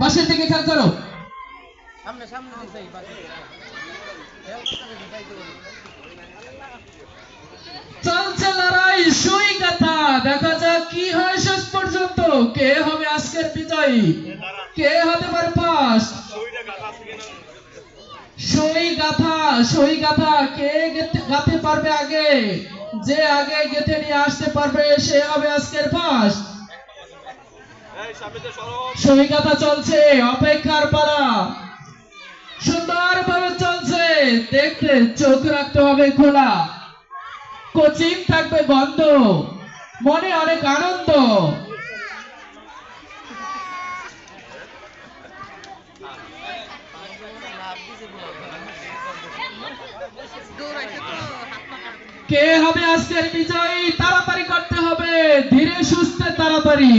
বাসের দিকে খেয়াল করো। সামনে সামনে চলছে লড়াই সুই কথা দেখা যাক কি হয় শেষ পর্যন্ত। কে হবে আজকের বিজয়ী? কে হতে পারে ফার্স্ট? সই গাথা সই গাথা কে গেতে- গাতে পারবে আগে? যে আগে গেতে নিয়ে আসতে পারবে সে হবে আজকের ফার্স্ট। গাথা চলছে, অপেক্ষার পালা। সুন্দর ভাবে চলছে, দেখতে চোখ রাখতে হবে খোলা। কোচিং থাকবে বন্ধ, মনে অনেক আনন্দ। কে হবে আজকের বিজয়ী? তাড়াতাড়ি করতে হবে, ধীরে সুস্থে, তাড়াতাড়ি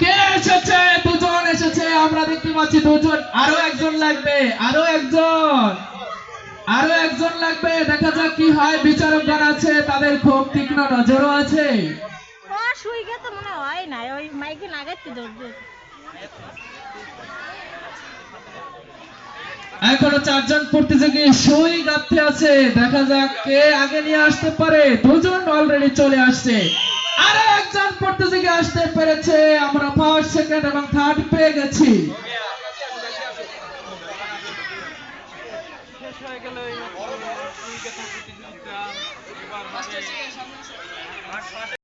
কে এসেছে দুজন এসেছে আমরা দেখতে পাচ্ছি দুজন। আরও একজন লাগবে আরও একজন। আরও একজন লাগবে দেখা যাক কি হয়। বিচারকগণ আছে তাদের খুব তীক্ষ্ণ নজরও আছে। ও শুই গেছে মনে হয় না ওই মাইকে লাগাচ্ছি এখনও চারজন প্রতিযোগী সই গাঁথতে আছে দেখা যাক কে আগে নিয়ে আসতে পারে। দুজন অলরেডি চলে আসছে। আরও একজন প্রতিযোগী আসতে পেরেছে। আমরা ফার্স্ট সেকেন্ড এবং থার্ড পেয়ে গেছি।